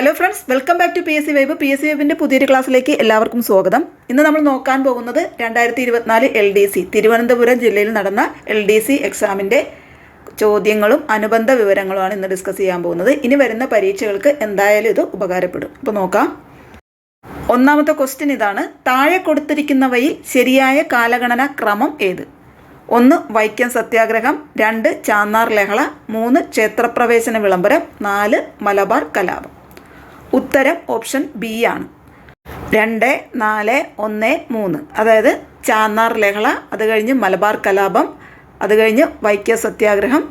Hello friends welcome back to P S C vibe P S C വൈബിന്റെ പുതിയൊരു ക്ലാസ്സിലേക്ക് എല്ലാവർക്കും സ്വാഗതം. ഇന്ന് നമ്മൾ നോക്കാൻ പോകുന്നത് രണ്ടായിരത്തി ഇരുപത്തിനാല് എൽ ഡി സി തിരുവനന്തപുരം ജില്ലയിൽ നടന്ന എൽ ഡി സി എക്സാമിന്റെ ചോദ്യങ്ങളും അനുബന്ധ വിവരങ്ങളുമാണ് ഇന്ന് ഡിസ്കസ് ചെയ്യാൻ പോകുന്നത്. ഇനി വരുന്ന പരീക്ഷകൾക്ക് എന്തായാലും ഇത് ഉപകാരപ്പെടും. അപ്പോൾ നോക്കാം. ഒന്നാമത്തെ ക്വസ്റ്റ്യൻ ഇതാണ് താഴെ കൊടുത്തിരിക്കുന്നവയിൽ ശരിയായ കാലഗണന ക്രമം ഏത്? ഒന്ന് വൈക്കം സത്യാഗ്രഹം രണ്ട് ചാന്നാർ ലഹള മൂന്ന് ക്ഷേത്രപ്രവേശന വിളംബരം നാല് മലബാർ കലാപം. ഉത്തരം ഓപ്ഷൻ ബി ആണ്. രണ്ട് നാല് ഒന്ന് മൂന്ന്. അതായത് ചാന്നാർ ലഹള അത് കഴിഞ്ഞ് മലബാർ കലാപം അത് കഴിഞ്ഞ് വൈക്കം സത്യാഗ്രഹം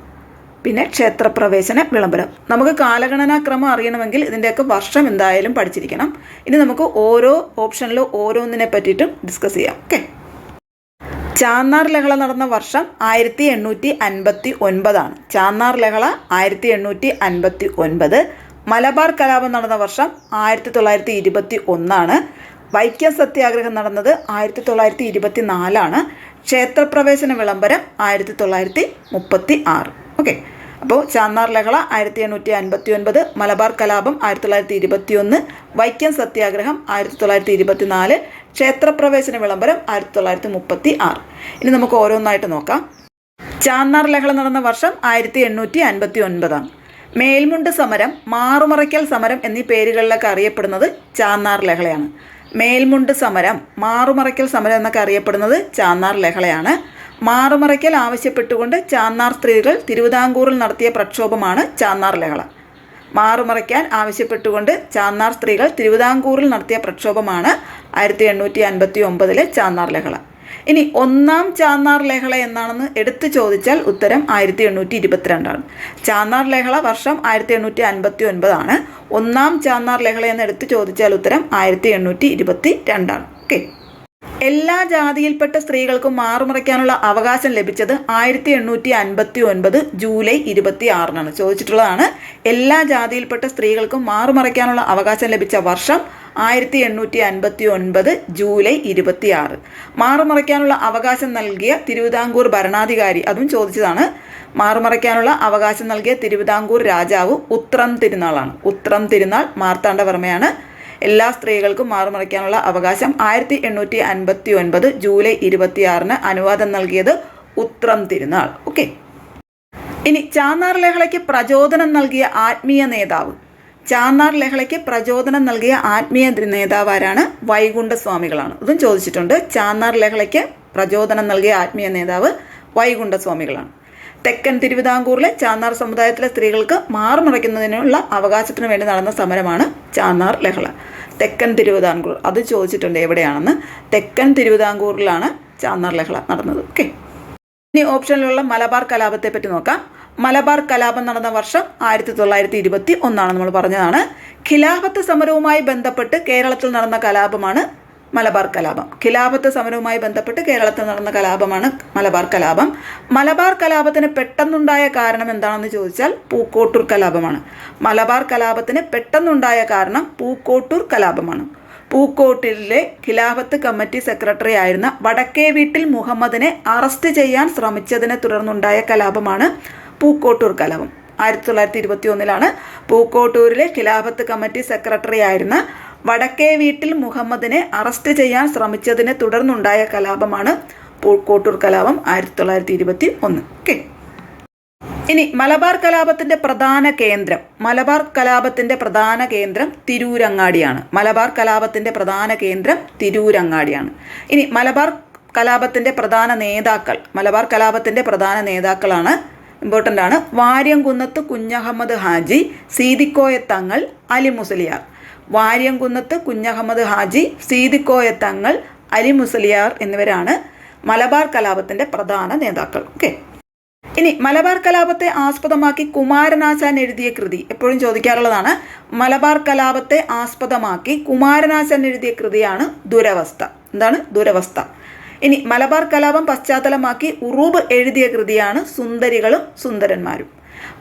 പിന്നെ ക്ഷേത്രപ്രവേശന വിളംബരം. നമുക്ക് കാലഗണനാക്രമം അറിയണമെങ്കിൽ ഇതിന്റെയൊക്കെ വർഷം എന്തായാലും പഠിച്ചിരിക്കണം. ഇനി നമുക്ക് ഓരോ ഓപ്ഷനിലും ഓരോന്നിനെ പറ്റിയിട്ടും ഡിസ്കസ് ചെയ്യാം. ഓക്കെ? ചാന്നാർ ലഹള നടന്ന വർഷം ആയിരത്തി എണ്ണൂറ്റി അൻപത്തി ഒൻപതാണ്. ചാന്നാർ ലഹള ആയിരത്തി എണ്ണൂറ്റി അൻപത്തി ഒൻപത്. മലബാർ കലാപം നടന്ന വർഷം ആയിരത്തി തൊള്ളായിരത്തി ഇരുപത്തി ഒന്നാണ് വൈക്കം സത്യാഗ്രഹം നടന്നത് ആയിരത്തി തൊള്ളായിരത്തി ഇരുപത്തി നാലാണ് ക്ഷേത്രപ്രവേശന വിളംബരം ആയിരത്തി തൊള്ളായിരത്തി മുപ്പത്തി ആറ് ഓക്കെ. അപ്പോൾ ചാന്നാർ ലഹള ആയിരത്തി എണ്ണൂറ്റി അൻപത്തി ഒൻപത് മലബാർ കലാപം ആയിരത്തി തൊള്ളായിരത്തി ഇരുപത്തി ഒന്ന് വൈക്കം സത്യാഗ്രഹം ആയിരത്തി തൊള്ളായിരത്തി ഇരുപത്തി നാല് ക്ഷേത്രപ്രവേശന വിളംബരം ആയിരത്തി തൊള്ളായിരത്തി മുപ്പത്തി ആറ് ഇനി നമുക്ക് ഓരോന്നായിട്ട് നോക്കാം. ചാന്നാർ ലഹള നടന്ന വർഷം ആയിരത്തി എണ്ണൂറ്റി അൻപത്തി ഒൻപതാണ് മേൽമുണ്ട് സമരം മാറുമറയ്ക്കൽ സമരം എന്നീ പേരുകളിലൊക്കെ അറിയപ്പെടുന്നത് ചാന്നാർ ലഹളയാണ്. മേൽമുണ്ട് സമരം മാറുമറയ്ക്കൽ സമരം എന്നൊക്കെ അറിയപ്പെടുന്നത് ചാന്നാർ ലഹളയാണ്. മാറുമറയ്ക്കൽ ആവശ്യപ്പെട്ടുകൊണ്ട് ചാന്നാർ സ്ത്രീകൾ തിരുവിതാംകൂറിൽ നടത്തിയ പ്രക്ഷോഭമാണ് ചാന്നാർ ലഹള. മാറുമറയ്ക്കാൻ ആവശ്യപ്പെട്ടുകൊണ്ട് ചാന്നാർ സ്ത്രീകൾ തിരുവിതാംകൂറിൽ നടത്തിയ പ്രക്ഷോഭമാണ് ആയിരത്തി എണ്ണൂറ്റി അൻപത്തി ഒമ്പതിലെ ചാന്നാർ ലഹള. ഇനി ഒന്നാം ചാന്നാർ ലഹള എന്നാണെന്ന് എടുത്തു ചോദിച്ചാൽ ഉത്തരം ആയിരത്തി എണ്ണൂറ്റി ഇരുപത്തിരണ്ടാണ് ചാന്നാർ ലഹള വർഷം ആയിരത്തി എണ്ണൂറ്റി അൻപത്തി ഒൻപതാണ് ഒന്നാം ചാന്നാർ ലഹള എന്ന് എടുത്തു ചോദിച്ചാൽ ഉത്തരം ആയിരത്തി എണ്ണൂറ്റി ഇരുപത്തി രണ്ടാണ് ഓക്കെ. എല്ലാ ജാതിയിൽപ്പെട്ട സ്ത്രീകൾക്കും മാറുമറയ്ക്കാനുള്ള അവകാശം ലഭിച്ചത് ആയിരത്തി എണ്ണൂറ്റി അൻപത്തി ഒൻപത് ജൂലൈ ഇരുപത്തി ആറിനാണ് ചോദിച്ചിട്ടുള്ളതാണ് എല്ലാ ജാതിയിൽപ്പെട്ട സ്ത്രീകൾക്കും മാറുമറയ്ക്കാനുള്ള അവകാശം ലഭിച്ച വർഷം ആയിരത്തി എണ്ണൂറ്റി അൻപത്തി ഒൻപത് ജൂലൈ ഇരുപത്തി ആറ് മാറുമറയ്ക്കാനുള്ള അവകാശം നൽകിയ തിരുവിതാംകൂർ ഭരണാധികാരി അതും ചോദിച്ചതാണ് മാറുമറയ്ക്കാനുള്ള അവകാശം നൽകിയ തിരുവിതാംകൂർ രാജാവ് ഉത്രം തിരുനാളാണ്. ഉത്രം തിരുനാൾ മാർത്താണ്ഡവർമ്മയാണ്. എല്ലാ സ്ത്രീകൾക്കും മാറുമറയ്ക്കാനുള്ള അവകാശം ആയിരത്തി എണ്ണൂറ്റി അൻപത്തി ഒൻപത് ജൂലൈ ഇരുപത്തിയാറിന് അനുവാദം നൽകിയത് ഉത്രം തിരുനാൾ. ഓക്കെ. ഇനി ചാന്നാർ ലഹളയ്ക്ക് പ്രചോദനം നൽകിയ ആത്മീയ നേതാവ് ചാന്നാർ ലഹളയ്ക്ക് പ്രചോദനം നൽകിയ ആത്മീയ നേതാവ് ആരാണ് വൈകുണ്ഠസ്വാമികളാണ്. ഇതും ചോദിച്ചിട്ടുണ്ട്. ചാന്നാർ ലഹളയ്ക്ക് പ്രചോദനം നൽകിയ ആത്മീയ നേതാവ് വൈകുണ്ഠസ്വാമികളാണ്. തെക്കൻ തിരുവിതാംകൂറിലെ ചാന്നാർ സമുദായത്തിലെ സ്ത്രീകൾക്ക് മാറുമറയ്ക്കുന്നതിനുള്ള അവകാശത്തിന് വേണ്ടി നടന്ന സമരമാണ് ചാന്നാർ ലഹള. തെക്കൻ തിരുവിതാംകൂർ. അത് ചോദിച്ചിട്ടുണ്ട് എവിടെയാണെന്ന്. തെക്കൻ തിരുവിതാംകൂറിലാണ് ചാന്നാർ ലഹള നടന്നത്. ഓക്കെ ഇനി ഓപ്ഷനിലുള്ള മലബാർ കലാപത്തെ പറ്റി നോക്കാം. മലബാർ കലാപം നടന്ന വർഷം ആയിരത്തി തൊള്ളായിരത്തി ഇരുപത്തി ഒന്നാണ് നമ്മൾ പറഞ്ഞതാണ്. ഖിലാഫത്ത് സമരവുമായി ബന്ധപ്പെട്ട് കേരളത്തിൽ നടന്ന കലാപമാണ് മലബാർ കലാപം. ഖിലാഫത്ത് സമരവുമായി ബന്ധപ്പെട്ട് കേരളത്തിൽ നടന്ന കലാപമാണ് മലബാർ കലാപം. മലബാർ കലാപത്തിന് പെട്ടെന്നുണ്ടായ കാരണം എന്താണെന്ന് ചോദിച്ചാൽ പൂക്കോട്ടൂർ കലാപമാണ്. മലബാർ കലാപത്തിന് പെട്ടെന്നുണ്ടായ കാരണം പൂക്കോട്ടൂർ കലാപമാണ്. പൂക്കോട്ടിലെ ഖിലാഫത്ത് കമ്മിറ്റി സെക്രട്ടറി ആയിരുന്ന വടക്കേ വീട്ടിൽ മുഹമ്മദിനെ അറസ്റ്റ് ചെയ്യാൻ ശ്രമിച്ചതിനെ തുടർന്നുണ്ടായ കലാപമാണ് പൂക്കോട്ടൂർ കലാപം. ആയിരത്തി തൊള്ളായിരത്തി ഇരുപത്തി ഒന്നിലാണ് പൂക്കോട്ടൂരിലെ ഖിലാഫത്ത് കമ്മിറ്റി സെക്രട്ടറി ആയിരുന്ന വടക്കേ വീട്ടിൽ മുഹമ്മദിനെ അറസ്റ്റ് ചെയ്യാൻ ശ്രമിച്ചതിനെ തുടർന്നുണ്ടായ കലാപമാണ് പൂക്കോട്ടൂർ കലാപം ആയിരത്തി തൊള്ളായിരത്തി ഇരുപത്തി ഒന്ന് ഓക്കെ. ഇനി മലബാർ കലാപത്തിന്റെ പ്രധാന കേന്ദ്രം. മലബാർ കലാപത്തിന്റെ പ്രധാന കേന്ദ്രം തിരൂരങ്ങാടിയാണ്. മലബാർ കലാപത്തിന്റെ പ്രധാന കേന്ദ്രം തിരൂരങ്ങാടിയാണ്. ഇനി മലബാർ കലാപത്തിന്റെ പ്രധാന നേതാക്കൾ. മലബാർ കലാപത്തിന്റെ പ്രധാന നേതാക്കളാണ് ഇമ്പോർട്ടന്റ് ആണ്. വാര്യംകുന്നത്ത് കുഞ്ഞഹമ്മദ് ഹാജി സീതിക്കോയത്തങ്ങൾ അലി മുസലിയാർ. വാര്യംകുന്നത്ത് കുഞ്ഞഹമ്മദ് ഹാജി സീതിക്കോയത്തങ്ങൾ അലി മുസലിയാർ എന്നിവരാണ് മലബാർ കലാപത്തിന്റെ പ്രധാന നേതാക്കൾ. ഓക്കെ ഇനി മലബാർ കലാപത്തെ ആസ്പദമാക്കി കുമാരനാശാൻ എഴുതിയ കൃതി എപ്പോഴും ചോദിക്കാറുള്ളതാണ്. മലബാർ കലാപത്തെ ആസ്പദമാക്കി കുമാരനാശാൻ എഴുതിയ കൃതിയാണ് ദുരവസ്ഥ. എന്താണ് ദുരവസ്ഥ? ഇനി മലബാർ കലാപം പശ്ചാത്തലമാക്കി ഉറൂബ് എഴുതിയ കൃതിയാണ് സുന്ദരികളും സുന്ദരന്മാരും.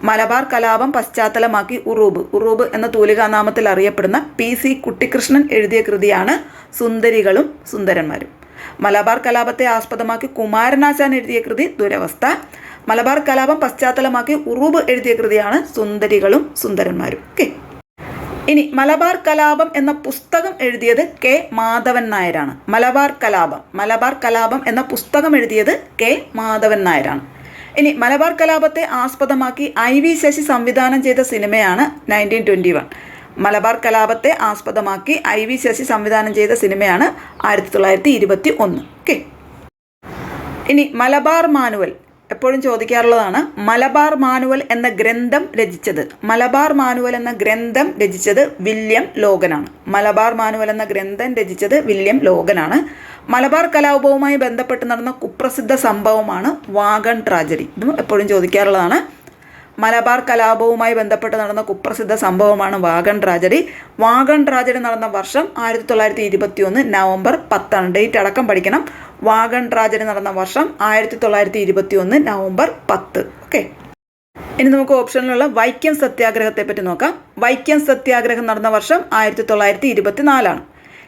മലബാർ കലാപം പശ്ചാത്തലമാക്കി ഉറൂബ്. ഉറൂബ് എന്ന തൂലികാനാമത്തിൽ അറിയപ്പെടുന്ന പി സി കുട്ടിക്കൃഷ്ണൻ എഴുതിയ കൃതിയാണ് സുന്ദരികളും സുന്ദരന്മാരും. മലബാർ കലാപത്തെ ആസ്പദമാക്കി കുമാരനാശാൻ എഴുതിയ കൃതി ദുരവസ്ഥ. മലബാർ കലാപം പശ്ചാത്തലമാക്കി ഉറൂബ് എഴുതിയ കൃതിയാണ് സുന്ദരികളും സുന്ദരന്മാരും. ഓക്കെ. ഇനി മലബാർ കലാപം എന്ന പുസ്തകം എഴുതിയത് കെ മാധവൻ നായരാണ്. മലബാർ കലാപം മലബാർ കലാപം എന്ന പുസ്തകം എഴുതിയത് കെ മാധവൻ നായരാണ്. ഇനി മലബാർ കലാപത്തെ ആസ്പദമാക്കി ഐ വി ശശി സംവിധാനം ചെയ്ത സിനിമയാണ് നയന്റീൻ ട്വന്റി വൺ മലബാർ കലാപത്തെ ആസ്പദമാക്കി ഐ വി ശശി സംവിധാനം ചെയ്ത സിനിമയാണ് ആയിരത്തി തൊള്ളായിരത്തി ഇരുപത്തി ഒന്ന്. ഓക്കെ ഇനി മലബാർ മാനുവൽ എപ്പോഴും ചോദിക്കാറുള്ളതാണ് മലബാർ മാനുവൽ എന്ന ഗ്രന്ഥം രചിച്ചത്. മലബാർ മാനുവൽ എന്ന ഗ്രന്ഥം രചിച്ചത് വില്യം ലോഗനാണ്. മലബാർ മാനുവൽ എന്ന ഗ്രന്ഥം രചിച്ചത് വില്യം ലോഗനാണ്. മലബാർ കലാപവുമായി ബന്ധപ്പെട്ട് നടന്ന കുപ്രസിദ്ധ സംഭവമാണ് വാഗൺ ട്രാജഡി. ഇതും എപ്പോഴും ചോദിക്കാറുള്ളതാണ്. മലബാർ കലാപവുമായി ബന്ധപ്പെട്ട് നടന്ന കുപ്രസിദ്ധ സംഭവമാണ് വാഗൺ ട്രാജഡി. വാഗൺ ട്രാജഡി നടന്ന വർഷം ആയിരത്തി തൊള്ളായിരത്തി ഇരുപത്തി ഒന്ന് നവംബർ പത്താണ്. ഡേറ്റ് അടക്കം പഠിക്കണം. വാഗൺ ട്രാജഡി നടന്ന വർഷം ആയിരത്തി തൊള്ളായിരത്തി ഇരുപത്തി ഒന്ന് നവംബർ പത്ത്. ഓക്കെ ഇനി നമുക്ക് ഓപ്ഷനിലുള്ള വൈക്കം സത്യാഗ്രഹത്തെ പറ്റി നോക്കാം. വൈക്കം സത്യാഗ്രഹം നടന്ന വർഷം ആയിരത്തി തൊള്ളായിരത്തി ഇരുപത്തി നാലാണ്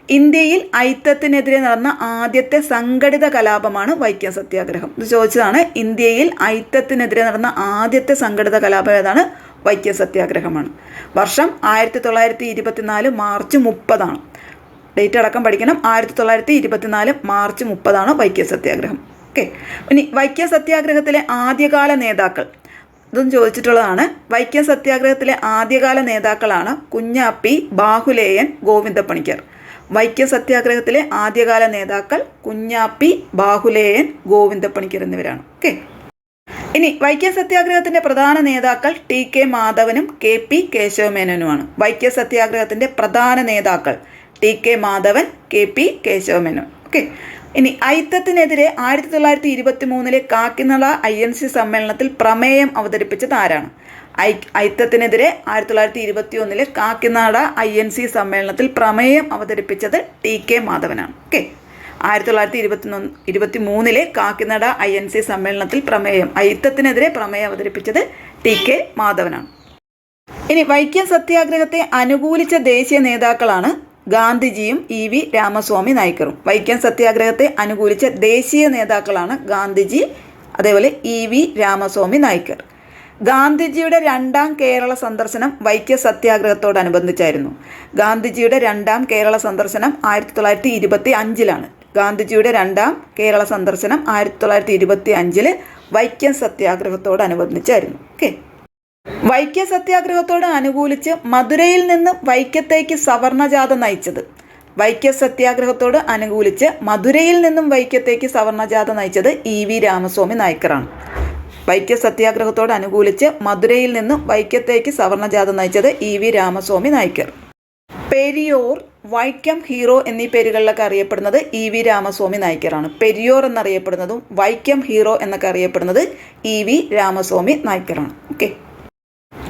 ഇന്ത്യയിൽ ഐത്തത്തിനെതിരെ നടന്ന ആദ്യത്തെ സംഘടിത കലാപമാണ് വൈക്കം സത്യാഗ്രഹം. ഇത് ചോദിച്ചതാണ് ഇന്ത്യയിൽ ഐത്തത്തിനെതിരെ നടന്ന ആദ്യത്തെ സംഘടിത കലാപം ഏതാണ്? വൈക്കം സത്യാഗ്രഹമാണ്. വർഷം ആയിരത്തി തൊള്ളായിരത്തി ഇരുപത്തിനാല് മാർച്ച് മുപ്പതാണ്. ഡേറ്റ് അടക്കം പഠിക്കണം. ആയിരത്തി തൊള്ളായിരത്തി ഇരുപത്തിനാല് മാർച്ച് മുപ്പതാണ് വൈക്കം സത്യാഗ്രഹം. ഓക്കെ. ഇനി വൈക്കം സത്യാഗ്രഹത്തിലെ ആദ്യകാല നേതാക്കൾ. ഇതും ചോദിച്ചിട്ടുള്ളതാണ്. വൈക്കം സത്യാഗ്രഹത്തിലെ ആദ്യകാല നേതാക്കളാണ് കുഞ്ഞാപ്പി ബാഹുലേയൻ ഗോവിന്ദപ്പണിക്കർ. വൈക്കം സത്യാഗ്രഹത്തിലെ ആദ്യകാല നേതാക്കൾ കുഞ്ഞാപ്പി ബാഹുലേയൻ ഗോവിന്ദപ്പണിക്കർ എന്നിവരാണ്. ഓക്കെ. ഇനി വൈക്കം സത്യാഗ്രഹത്തിന്റെ പ്രധാന നേതാക്കൾ ടി കെ മാധവനും കെ പി കേശവമേനോനുമാണ്. വൈക്കം സത്യാഗ്രഹത്തിന്റെ പ്രധാന നേതാക്കൾ T K Madhavan K P Kesava Menon. Okay ഇനി ഐത്തത്തിനെതിരെ ആയിരത്തി തൊള്ളായിരത്തി ഇരുപത്തി മൂന്നിലെ കാക്കിനള ഐ എൻ സി സമ്മേളനത്തിൽ പ്രമേയം അവതരിപ്പിച്ചത് ആരാണ്? ഐ ഐത്തത്തിനെതിരെ ആയിരത്തി തൊള്ളായിരത്തി ഇരുപത്തി ഒന്നിലെ കാക്കിനാട ഐ എൻ സി സമ്മേളനത്തിൽ പ്രമേയം അവതരിപ്പിച്ചത് ടി കെ മാധവനാണ്. ഓക്കെ ആയിരത്തി തൊള്ളായിരത്തി ഇരുപത്തി ഇരുപത്തി മൂന്നിലെ കാക്കിനട ഐ എൻ സി സമ്മേളനത്തിൽ പ്രമേയം ഐത്തത്തിനെതിരെ പ്രമേയം അവതരിപ്പിച്ചത് ടി കെ മാധവനാണ്. ഇനി വൈക്കം സത്യാഗ്രഹത്തെ അനുകൂലിച്ച ദേശീയ നേതാക്കളാണ് ഗാന്ധിജിയും ഇ വി രാമസ്വാമി നായ്ക്കറും വൈക്കം സത്യാഗ്രഹത്തെ അനുകൂലിച്ച ദേശീയ നേതാക്കളാണ് ഗാന്ധിജി അതേപോലെ ഇ വി രാമസ്വാമി നായ്ക്കർ ഗാന്ധിജിയുടെ രണ്ടാം കേരള സന്ദർശനം വൈക്കം സത്യാഗ്രഹത്തോടനുബന്ധിച്ചായിരുന്നു. ഗാന്ധിജിയുടെ രണ്ടാം കേരള സന്ദർശനം ആയിരത്തി തൊള്ളായിരത്തി ഇരുപത്തി അഞ്ചിലാണ് ഗാന്ധിജിയുടെ രണ്ടാം കേരള സന്ദർശനം ആയിരത്തി തൊള്ളായിരത്തി ഇരുപത്തി അഞ്ചിൽ വൈക്കം സത്യാഗ്രഹത്തോടനുബന്ധിച്ചായിരുന്നു. ഓക്കെ? വൈക്കം സത്യാഗ്രഹത്തോട് അനുകൂലിച്ച് മധുരയിൽ നിന്ന് വൈക്കത്തേക്ക് സവർണജാഥ നയിച്ചത്. വൈക്കം സത്യാഗ്രഹത്തോട് അനുകൂലിച്ച് മധുരയിൽ നിന്നും വൈക്കത്തേക്ക് സവർണജാഥ നയിച്ചത് ഇ വി രാമസ്വാമി നായ്ക്കറാണ്. വൈക്കം സത്യാഗ്രഹത്തോട് അനുകൂലിച്ച് മധുരയിൽ നിന്നും വൈക്കത്തേക്ക് സവർണജാഥ നയിച്ചത് E V Ramaswamy Naicker. Periyar Vaikom hero എന്നീ പേരുകളിലൊക്കെ അറിയപ്പെടുന്നത് ഇ വി രാമസ്വാമി നായ്ക്കറാണ്. പെരിയോർ എന്നറിയപ്പെടുന്നതും വൈക്കം ഹീറോ എന്നൊക്കെ അറിയപ്പെടുന്നത് ഇ വി രാമസ്വാമി നായ്ക്കറാണ്. ഓക്കെ.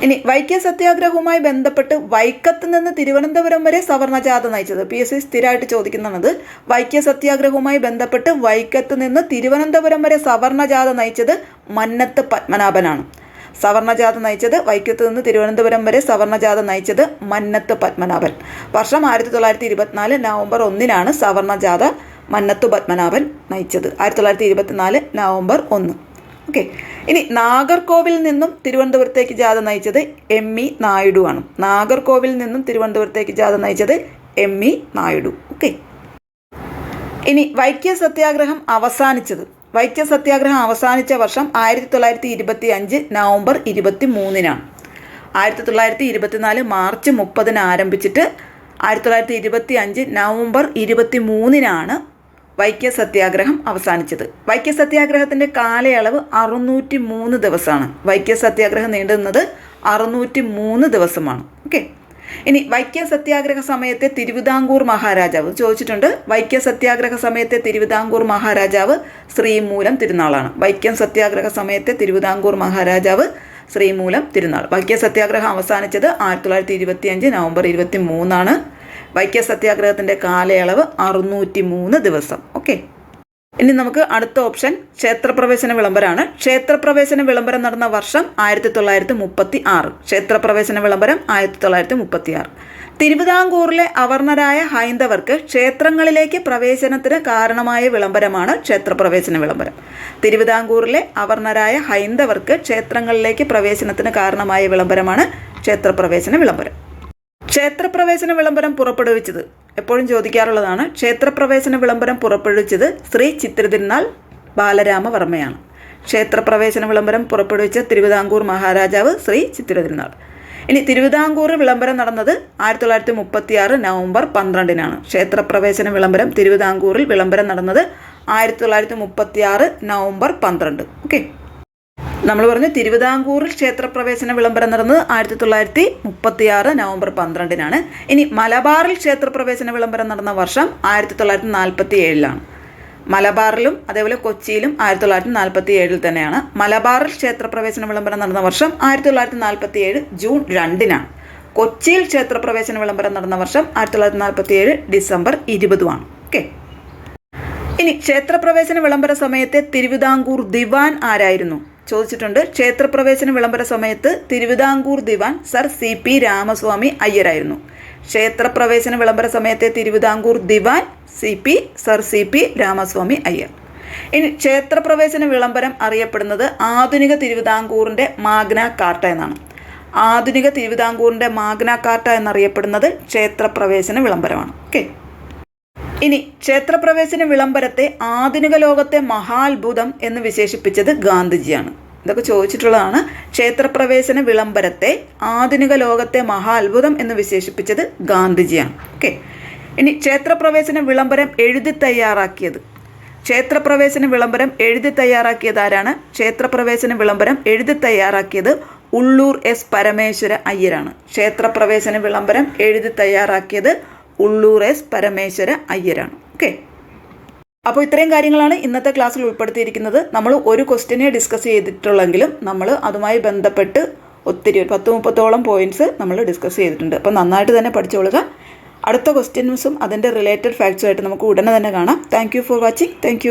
ഇനി വൈക്കം സത്യാഗ്രഹവുമായി ബന്ധപ്പെട്ട് വൈക്കത്ത് നിന്ന് തിരുവനന്തപുരം വരെ സവർണ ജാഥ നയിച്ചത്. പി എസ് സി സ്ഥിരമായിട്ട് ചോദിക്കുന്നത് വൈക്കം സത്യാഗ്രഹവുമായി ബന്ധപ്പെട്ട് വൈക്കത്ത് നിന്ന് തിരുവനന്തപുരം വരെ സവർണ ജാഥ നയിച്ചത് മന്നത്ത് പത്മനാഭനാണ്. സവർണ ജാഥ നയിച്ചത് വൈക്കത്ത് നിന്ന് തിരുവനന്തപുരം വരെ സവർണ ജാഥ നയിച്ചത് മന്നത്ത് പത്മനാഭൻ. വർഷം ആയിരത്തി തൊള്ളായിരത്തി ഇരുപത്തിനാല് നവംബർ ഒന്നിനാണ് സവർണ ജാഥ മന്നത്ത് പത്മനാഭൻ നയിച്ചത്. ആയിരത്തി തൊള്ളായിരത്തി ഇരുപത്തിനാല് നവംബർ ഒന്ന്. ഓക്കെ. ഇനി നാഗർകോവിൽ നിന്നും തിരുവനന്തപുരത്തേക്ക് ജാഥ നയിച്ചത് എം ഇ നായിഡു ആണ്. നാഗർകോവിൽ നിന്നും തിരുവനന്തപുരത്തേക്ക് ജാഥ നയിച്ചത് എം ഇ നായിഡു. ഓക്കെ. ഇനി വൈക്കം സത്യാഗ്രഹം അവസാനിച്ചത്. വൈക്കം സത്യാഗ്രഹം അവസാനിച്ച വർഷം ആയിരത്തി തൊള്ളായിരത്തി ഇരുപത്തി അഞ്ച് നവംബർ ഇരുപത്തി മൂന്നിനാണ് ആയിരത്തി തൊള്ളായിരത്തി ഇരുപത്തിനാല് മാർച്ച് മുപ്പതിന് ആരംഭിച്ചിട്ട് ആയിരത്തി തൊള്ളായിരത്തി ഇരുപത്തി അഞ്ച് നവംബർ ഇരുപത്തി മൂന്നിനാണ് വൈക്കം സത്യാഗ്രഹം അവസാനിച്ചത്. വൈക്കം സത്യാഗ്രഹത്തിന്റെ കാലയളവ് അറുന്നൂറ്റി മൂന്ന് ദിവസമാണ്. വൈക്കം സത്യാഗ്രഹം നീണ്ടുന്നത് അറുന്നൂറ്റി മൂന്ന് ദിവസമാണ്. ഓക്കെ? ഇനി വൈക്കം സത്യാഗ്രഹ സമയത്തെ തിരുവിതാംകൂർ മഹാരാജാവ് ചോദിച്ചിട്ടുണ്ട്. വൈക്കം സത്യാഗ്രഹ സമയത്തെ തിരുവിതാംകൂർ മഹാരാജാവ് ശ്രീമൂലം തിരുനാളാണ്. വൈക്കം സത്യാഗ്രഹ സമയത്തെ തിരുവിതാംകൂർ മഹാരാജാവ് ശ്രീമൂലം തിരുനാൾ. വൈക്കം സത്യാഗ്രഹം അവസാനിച്ചത് ആയിരത്തി തൊള്ളായിരത്തി ഇരുപത്തി അഞ്ച് നവംബർ ഇരുപത്തി മൂന്നാണ് വൈക്കം സത്യാഗ്രഹത്തിന്റെ കാലയളവ് അറുന്നൂറ്റി മൂന്ന് ദിവസം. ഓക്കെ. ഇനി നമുക്ക് അടുത്ത ഓപ്ഷൻ ക്ഷേത്രപ്രവേശന വിളംബരമാണ് ക്ഷേത്രപ്രവേശന വിളംബരം നടന്ന വർഷം ആയിരത്തി തൊള്ളായിരത്തി മുപ്പത്തി ആറ് ക്ഷേത്രപ്രവേശന വിളംബരം ആയിരത്തി തൊള്ളായിരത്തി മുപ്പത്തി ആറ് തിരുവിതാംകൂറിലെ അവർണരായ ഹൈന്ദവർക്ക് ക്ഷേത്രങ്ങളിലേക്ക് പ്രവേശനത്തിന് കാരണമായ വിളംബരമാണ് ക്ഷേത്രപ്രവേശന വിളംബരം. തിരുവിതാംകൂറിലെ അവർണരായ ഹൈന്ദവർക്ക് ക്ഷേത്രങ്ങളിലേക്ക് പ്രവേശനത്തിന് കാരണമായ വിളംബരമാണ് ക്ഷേത്രപ്രവേശന വിളംബരം. ക്ഷേത്രപ്രവേശന വിളംബരം പുറപ്പെടുവിച്ചത് എപ്പോഴും ചോദിക്കാറുള്ളതാണ് ക്ഷേത്രപ്രവേശന വിളംബരം പുറപ്പെടുവിച്ചത് ശ്രീ ചിത്രതിരുനാൾ ബാലരാമവർമ്മയാണ്. ക്ഷേത്രപ്രവേശന വിളംബരം പുറപ്പെടുവിച്ച തിരുവിതാംകൂർ മഹാരാജാവ് ശ്രീ ചിത്രതിരുനാൾ. ഇനി തിരുവിതാംകൂർ വിളംബരം നടന്നത് ആയിരത്തി തൊള്ളായിരത്തി മുപ്പത്തി ആറ് നവംബർ പന്ത്രണ്ടിനാണ്. ക്ഷേത്രപ്രവേശന വിളംബരം തിരുവിതാംകൂറിൽ വിളംബരം നടന്നത് ആയിരത്തി തൊള്ളായിരത്തി മുപ്പത്തി ആറ് നവംബർ പന്ത്രണ്ട്. ഓക്കെ? നമ്മൾ പറഞ്ഞു തിരുവിതാംകൂറിൽ ക്ഷേത്രപ്രവേശന വിളംബരം നടന്നത് ആയിരത്തി തൊള്ളായിരത്തി മുപ്പത്തി ആറ് നവംബർ പന്ത്രണ്ടിനാണ്. ഇനി മലബാറിൽ ക്ഷേത്രപ്രവേശന വിളംബരം നടന്ന വർഷം ആയിരത്തി തൊള്ളായിരത്തി നാൽപ്പത്തി ഏഴിലാണ് മലബാറിലും അതേപോലെ കൊച്ചിയിലും ആയിരത്തി തൊള്ളായിരത്തി നാൽപ്പത്തി ഏഴിൽ തന്നെയാണ്. മലബാറിൽ ക്ഷേത്രപ്രവേശന വിളംബരം നടന്ന വർഷം ആയിരത്തി തൊള്ളായിരത്തി നാൽപ്പത്തി ഏഴ് ജൂൺ രണ്ടിനാണ്. കൊച്ചിയിൽ ക്ഷേത്രപ്രവേശന വിളംബരം നടന്ന വർഷം ആയിരത്തി തൊള്ളായിരത്തി നാൽപ്പത്തി ഏഴ് ഡിസംബർ ഇരുപതുമാണ്. ഓക്കെ. ഇനി ക്ഷേത്രപ്രവേശന വിളംബര സമയത്തെ തിരുവിതാംകൂർ ദിവാൻ ആരായിരുന്നു? ചോദിച്ചിട്ടുണ്ട്. ക്ഷേത്രപ്രവേശന വിളംബര സമയത്ത് Thiruvithamkoor Dewan sir C P Ramaswamy അയ്യരായിരുന്നു. ക്ഷേത്രപ്രവേശന വിളംബര സമയത്തെ Thiruvithamkoor Dewan C P sir C P Ramaswamy Iyer. ഇനി ക്ഷേത്രപ്രവേശന വിളംബരം അറിയപ്പെടുന്നത് ആധുനിക തിരുവിതാംകൂറിന്റെ മാഗ്ന കാർട്ട എന്നാണ്. ആധുനിക തിരുവിതാംകൂറിന്റെ മാഗ്ന കാർട്ട എന്നറിയപ്പെടുന്നത് ക്ഷേത്രപ്രവേശന വിളംബരമാണ്. ഓക്കെ ഇനി ക്ഷേത്രപ്രവേശന വിളംബരത്തെ ആധുനിക ലോകത്തെ മഹാത്ഭുതം എന്ന് വിശേഷിപ്പിച്ചത് ഗാന്ധിജിയാണ്. ഇതൊക്കെ ചോദിച്ചിട്ടുള്ളതാണ്. ക്ഷേത്രപ്രവേശന വിളംബരത്തെ ആധുനിക ലോകത്തെ മഹാത്ഭുതം എന്ന് വിശേഷിപ്പിച്ചത് ഗാന്ധിജിയാണ്. ഓക്കെ. ഇനി ക്ഷേത്രപ്രവേശന വിളംബരം എഴുതി തയ്യാറാക്കിയത്. ക്ഷേത്രപ്രവേശന വിളംബരം എഴുതി തയ്യാറാക്കിയത് ആരാണ്? ക്ഷേത്രപ്രവേശന വിളംബരം എഴുതി തയ്യാറാക്കിയത് ഉള്ളൂർ എസ് പരമേശ്വര അയ്യരാണ്. ക്ഷേത്രപ്രവേശന വിളംബരം എഴുതി തയ്യാറാക്കിയത് ഉള്ളൂർ എസ് പരമേശ്വര അയ്യരാണ്. ഓക്കെ? അപ്പോൾ ഇത്രയും കാര്യങ്ങളാണ് ഇന്നത്തെ ക്ലാസ്സിൽ ഉൾപ്പെടുത്തിയിരിക്കുന്നത്. നമ്മൾ ഒരു ക്വസ്റ്റ്യനെ ഡിസ്കസ് ചെയ്തിട്ടുള്ളെങ്കിലും നമ്മൾ അതുമായി ബന്ധപ്പെട്ട് ഒത്തിരി ഒരു പത്ത് മുപ്പത്തോളം പോയിന്റ്സ് നമ്മൾ ഡിസ്കസ് ചെയ്തിട്ടുണ്ട്. അപ്പോൾ നന്നായിട്ട് തന്നെ പഠിച്ചോളുക. അടുത്ത ക്വസ്റ്റ്യൻസും അതിന്റെ റിലേറ്റഡ് ഫാക്ട്സുമായിട്ട് നമുക്ക് ഉടനെ തന്നെ കാണാം. Thank for watching thank